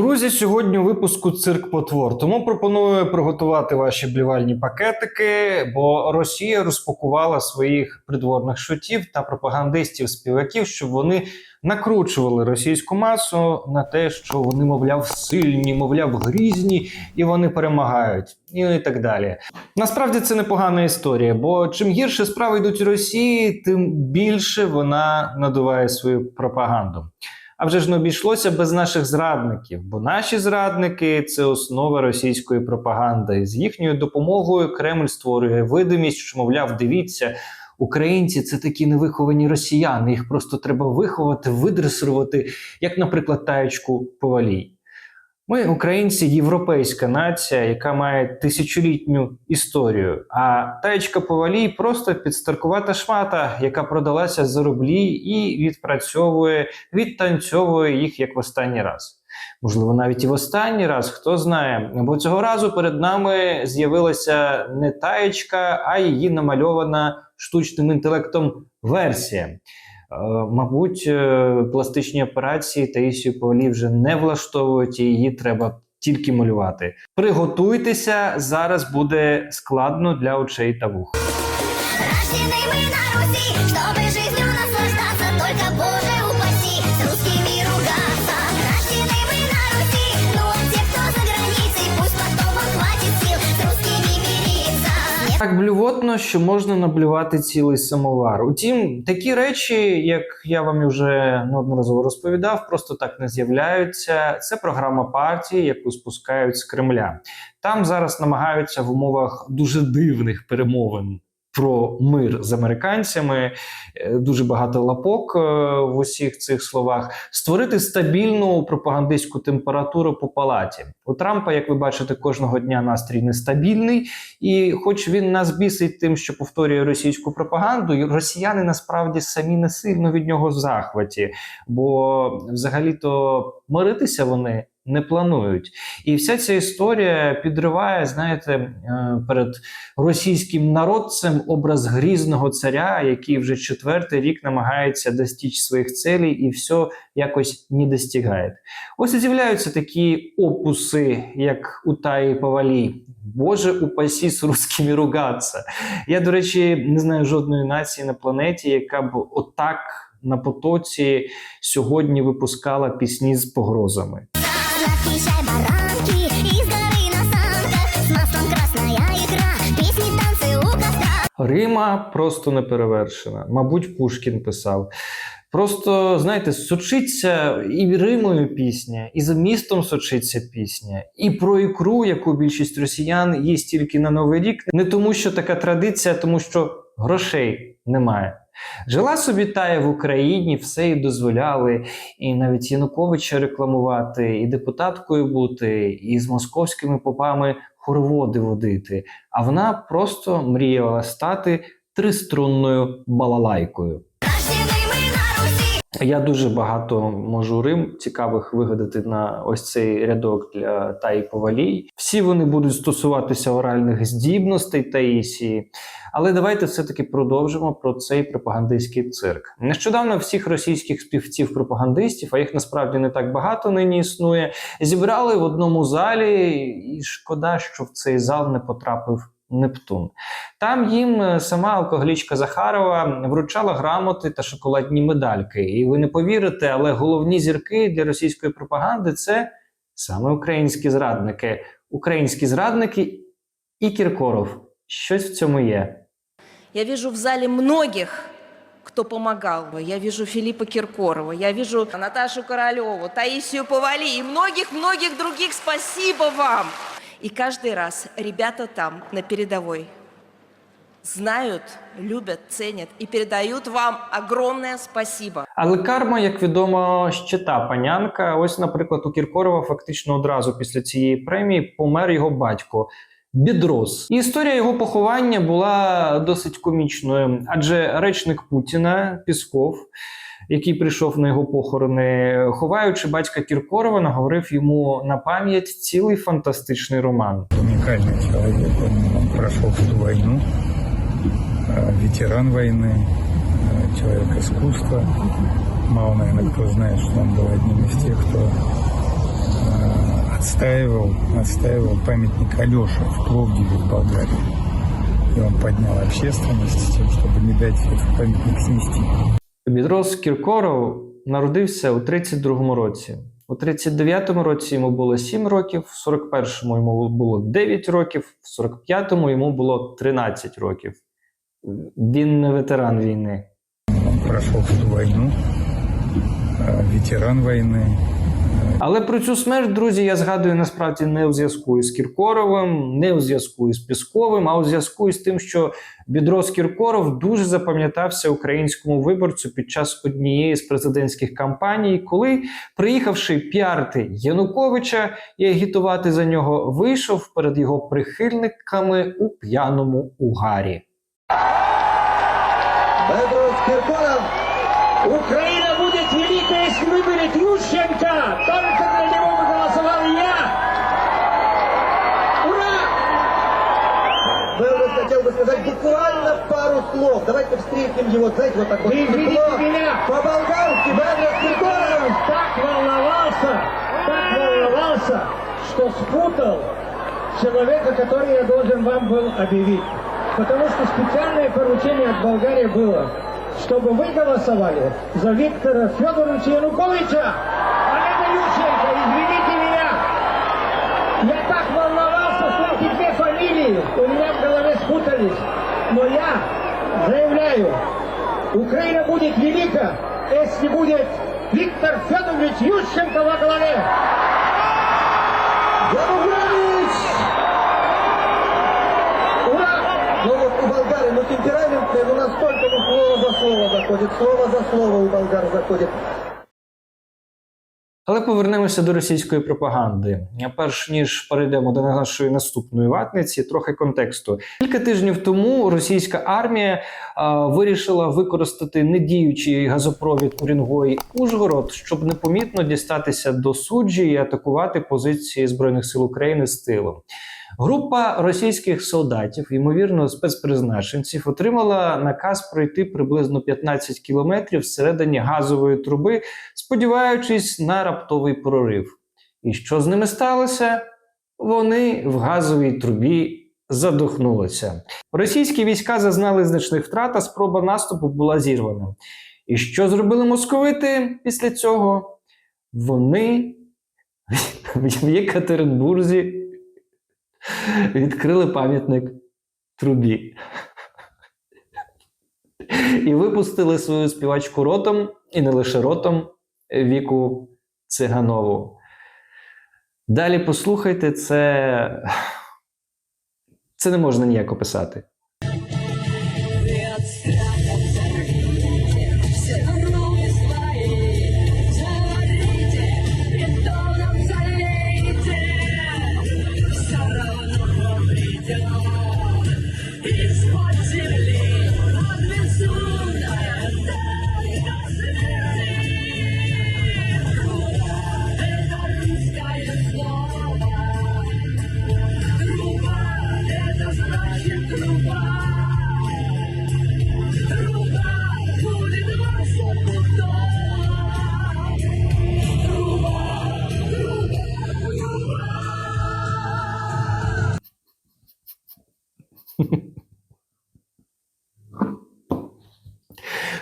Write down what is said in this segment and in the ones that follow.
Друзі, сьогодні у випуску цирк потвор. Тому пропоную приготувати ваші блівальні пакетики, бо Росія розпакувала своїх придворних шутів та пропагандистів-співаків, щоб вони накручували російську масу на те, що вони, мовляв, сильні, мовляв, грізні, і вони перемагають, і так далі. Насправді це непогана історія, бо чим гірше справи йдуть Росії, тим більше вона надуває свою пропаганду. А вже ж не обійшлося без наших зрадників, бо наші зрадники це основа російської пропаганди. І з їхньою допомогою Кремль створює видимість, що, мовляв, дивіться, українці це такі невиховані росіяни. Їх просто треба виховати, видресувати, як, наприклад, таєчку повалій. Ми, українці, європейська нація, яка має тисячолітню історію. А таєчка повалій просто підстаркувата шмата, яка продалася за рублі і відпрацьовує, відтанцьовує їх як в останній раз. Можливо, навіть і в останній раз, хто знає. Бо цього разу перед нами з'явилася не таєчка, а її намальована штучним інтелектом версія. Е, Мабуть, е, пластичні операції Таїсію Павлі вже не влаштовують, і її треба тільки малювати. Приготуйтеся, зараз буде складно для очей та вух. Рождены мы на Руси, чтобы жизнью Так блювотно, що можна наблювати цілий самовар. Утім, такі речі, як я вам вже неодноразово розповідав, просто так не з'являються. Це програма партії, яку спускають з Кремля. Там зараз намагаються в умовах дуже дивних перемовин. Про мир з американцями е, дуже багато лапок е, в усіх цих словах. Створити стабільну пропагандистську температуру по палаті. У Трампа, як ви бачите, кожного дня настрій нестабільний, і хоч він нас бісить тим, що повторює російську пропаганду, росіяни насправді самі не сильно від нього в захваті, бо взагалі-то миритися вони. Не планують, і вся ця історія підриває, знаєте, е, перед російським народцем образ грізного царя, який вже четвертий рік намагається достичь своїх целей і все якось не достигає. Ось і з'являються такі опуси, як у Таї Павалі. Боже, упасі з русскими ругатися. Я, до речі, не знаю жодної нації на планеті, яка б отак на потоці сьогодні випускала пісні з погрозами. Рима просто не перевершена. Мабуть, Пушкін писав. Просто, знаєте, сочиться і римою пісня, і за містом сочиться пісня, і про ікру, яку більшість росіян їсть тільки на Новий рік, не тому, що така традиція, а тому що грошей немає. Жила собі тая в Україні, все їй дозволяли, і навіть Януковича рекламувати, і депутаткою бути, і з московськими попами хороводи водити. А вона просто мріяла стати триструнною балалайкою. Я дуже багато можу рим цікавих вигадати на ось цей рядок для Таї Повалій. Всі вони будуть стосуватися оральних здібностей Таїсії. Але давайте все-таки продовжимо про цей пропагандистський цирк. Нещодавно всіх російських співців-пропагандистів, а їх насправді не так багато нині існує, зібрали в одному залі, і шкода, що в цей зал не потрапив Нептун. Там їм е, сама алкоголічка Захарова вручала грамоти та шоколадні медальки. І ви не повірите, але головні зірки для російської пропаганди це саме українські зрадники. Українські зрадники і Кіркоров. Щось в цьому є. Я вижу в зале многих, кто помогал. Я вижу Филиппа Киркорова, я вижу Наташу Королеву, Таисию Повали и многих-многих других. Спасибо вам! И каждый раз ребята там, на передовой, знают, любят, ценят и передают вам огромное спасибо. Але карма, як відомо, ще та панянка. Ось, наприклад, у Кіркорова фактично одразу після цієї премії помер його батько. Бідрос. І історія його поховання була досить комічною, адже речник Путіна Пісков, який прийшов на його похорони, ховаючи батька Кіркорова, наговорив йому на пам'ять цілий фантастичний роман. уникальный человек. Он, он прошел всю войну, э, ветеран войны, э, человек искусства. Мало, наверное, кто знает, что он был одним из тех, кто э, отстаивал, отстаивал памятник Алёше в Пловдиве в Болгарии. И он поднял общественность с тем, чтобы не дать этот памятник снести. Бідрос Кіркоров народився у 32-му році. У 39-му році йому було 7 років, в 41-му йому було 9 років, в 45-му йому було 13 років. Він не ветеран війни. Пройшов всю войну, э, ветеран войны, Але про цю смерть, друзі, я згадую насправді не у зв'язку із Кіркоровим, не у зв'язку із Пісковим, а у зв'язку із тим, що Бідрос Кіркоров дуже запам'ятався українському виборцю під час однієї з президентських кампаній, коли, приїхавши піарти Януковича і агітувати за нього, вийшов перед його прихильниками у п'яному угарі. Бедрос Киркоров. Украина будет великой, если выберет Ющенко. Только для него бы голосовал я. Ура! Беллус хотел бы сказать буквально пару слов. Давайте встретим его, знаете, вот так вот. Вы извините меня. По-болгарски, Киркоров! Так волновался, так волновался, что спутал человека, который я должен вам был объявить. Потому что специальное поручение от Болгарии было, чтобы вы голосовали за Виктора Федоровича Януковича, а не за Ющенко, извините меня. Я так волновался, что эти две фамилии у меня в голове спутались. Но я заявляю, Украина будет велика, если будет Виктор Федорович Ющенко во главе. Янукович! Ура! Ну вот у болгары, ну темпераментные, ну настолько, слово за слово за слово у болгар заходит. Але повернемося до російської пропаганди. Перш ніж перейдемо до нашої наступної ватниці, трохи контексту. Кілька тижнів тому російська армія а, вирішила використати недіючий газопровід Урінгої Ужгород, щоб непомітно дістатися до суджі і атакувати позиції збройних сил України з тилу. Група російських солдатів, ймовірно, спецпризначенців, отримала наказ пройти приблизно 15 кілометрів всередині газової труби, сподіваючись на раптовий прорив. І що з ними сталося? Вони в газовій трубі задохнулися. Російські війська зазнали значних втрат, а спроба наступу була зірвана. І що зробили московити після цього? Вони в Єкатеринбурзі відкрили пам'ятник трубі. І випустили свою співачку ротом, і не лише ротом, Віку Циганову. Далі послухайте, це. Це не можна ніяк описати.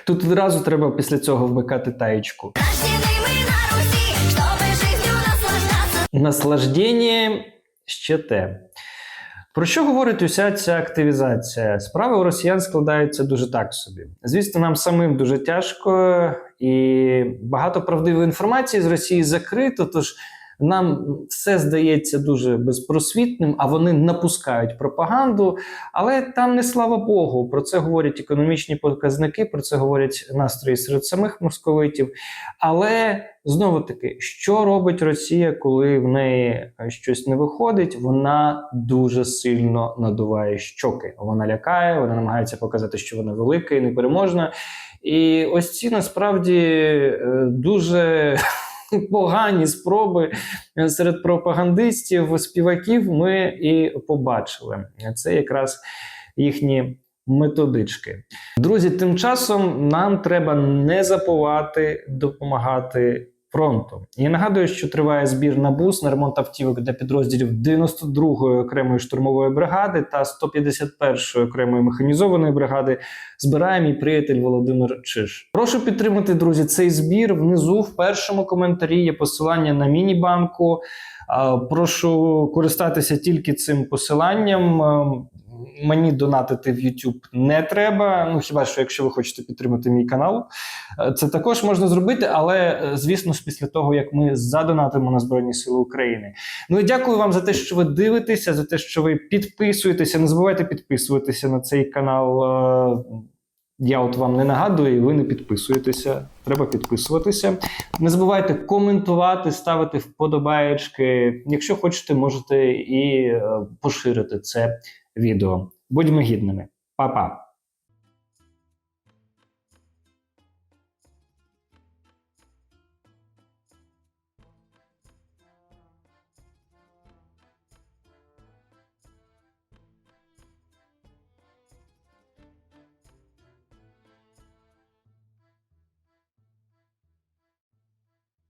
Тут одразу треба після цього вмикати таєчку. Рождены мы на Руси, чтобы жизнью наслаждаться. Наслаждення ще те. Про що говорить уся ця активізація? Справи у росіян складаються дуже так собі. Звісно, нам самим дуже тяжко, і багато правдивої інформації з Росії закрито. Тож нам все здається дуже безпросвітним, а вони напускають пропаганду. Але там не слава Богу. Про це говорять економічні показники, про це говорять настрої серед самих московитів. Але знову таки, що робить Росія, коли в неї щось не виходить? Вона дуже сильно надуває щоки. Вона лякає, вона намагається показати, що вона велика і непереможна. І ось ці насправді е, дуже погані спроби е, серед пропагандистів, співаків ми і побачили. Це якраз їхні методички. Друзі, тим часом нам треба не забувати допомагати фронту. І нагадую, що триває збір на бус на ремонт автівок для підрозділів 92-ї окремої штурмової бригади та 151-ї окремої механізованої бригади. Збирає мій приятель Володимир Чиш. Прошу підтримати, друзі, цей збір. Внизу в першому коментарі є посилання на міні-банку. Прошу користатися тільки цим посиланням. Мені донатити в YouTube не треба. Ну хіба що якщо ви хочете підтримати мій канал, Е, це також можна зробити, але е, звісно після того як ми задонатимо на Збройні Сили України. Ну і дякую вам за те, що ви дивитеся, за те, що ви підписуєтеся. Не забувайте підписуватися на цей канал. Е, Я от вам не нагадую, і ви не підписуєтеся. Треба підписуватися. Не забувайте коментувати, ставити вподобаєчки. Якщо хочете, можете і поширити це відео. Будьмо гідними. Па-па!